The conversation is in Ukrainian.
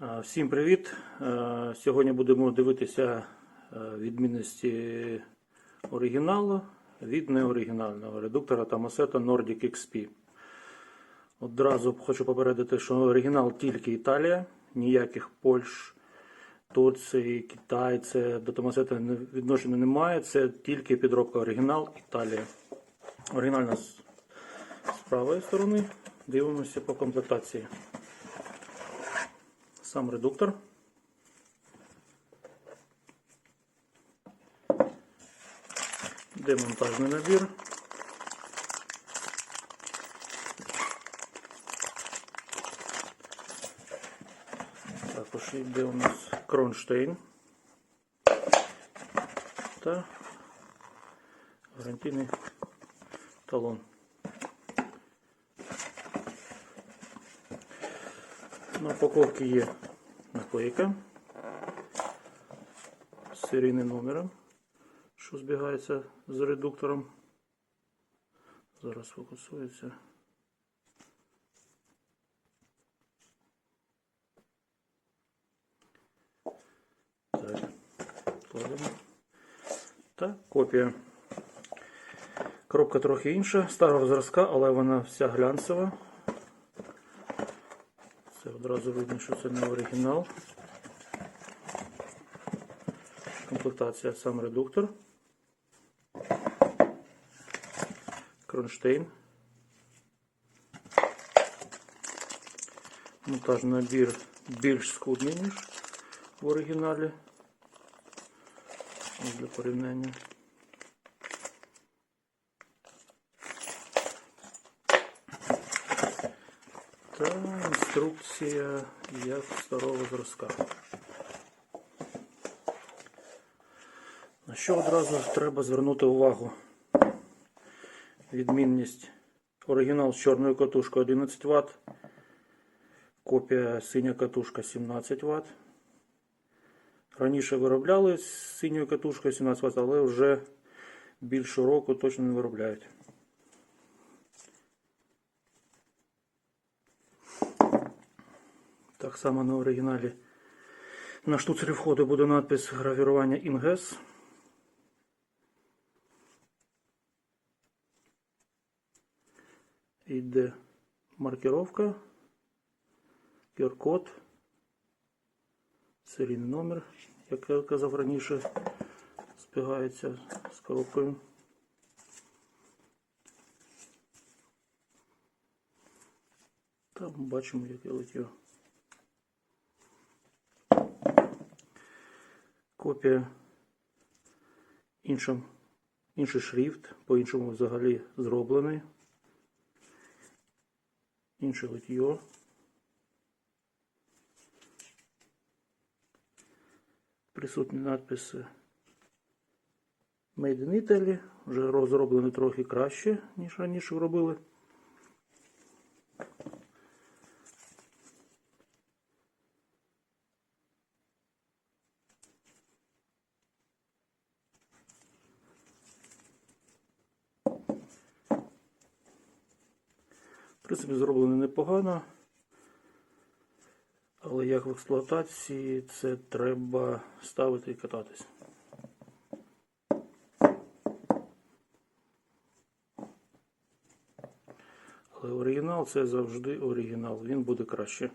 Всім привіт! Сьогодні будемо дивитися відмінності оригіналу від неоригінального редуктора Тамасета Nordic XP. Одразу хочу попередити, що оригінал тільки Італія, ніяких Польщ, Турції, Китай, це до Томасета відношення немає, це тільки підробка оригінал Італія. Оригінальна з правої сторони. Дивимося по комплектації. Сам редуктор. Демонтажний набір. Також йде у нас кронштейн та гарантійний талон. На упаковці є наклейка з серійним номером, що збігається з редуктором. Зараз фокусується. Так, кладемо. Та копія. Коробка трохи інша, старого зразка, але вона вся глянцева. Це одразу видно, що це не оригінал. Комплектація сам редуктор. Кронштейн. Монтажний набір більш скудний, ніж в оригіналі. Ось Для порівняння. Та інструкція як старого зразка. На що одразу треба звернути увагу? Відмінність. Оригінал з чорною катушкою 11 Вт. Копія синя катушка 17 Вт. Раніше виробляли з синьою катушкою 17 Вт, але вже більше року точно не виробляють. Так само на оригіналі. На штуцері входу буде надпис гравірування Інгес. Йде маркировка, QR-код, серійний номер, як я казав раніше, збігається з коробкою. Там бачимо, як я летів. Копія іншим, інший шрифт, по-іншому взагалі зроблений. Інше литьо. Присутні надписи Made in Italy, вже розроблені трохи краще, ніж раніше робили. В принципі, зроблено непогано. Але як в експлуатації це треба ставити і кататись. Але оригінал це завжди оригінал, він буде краще.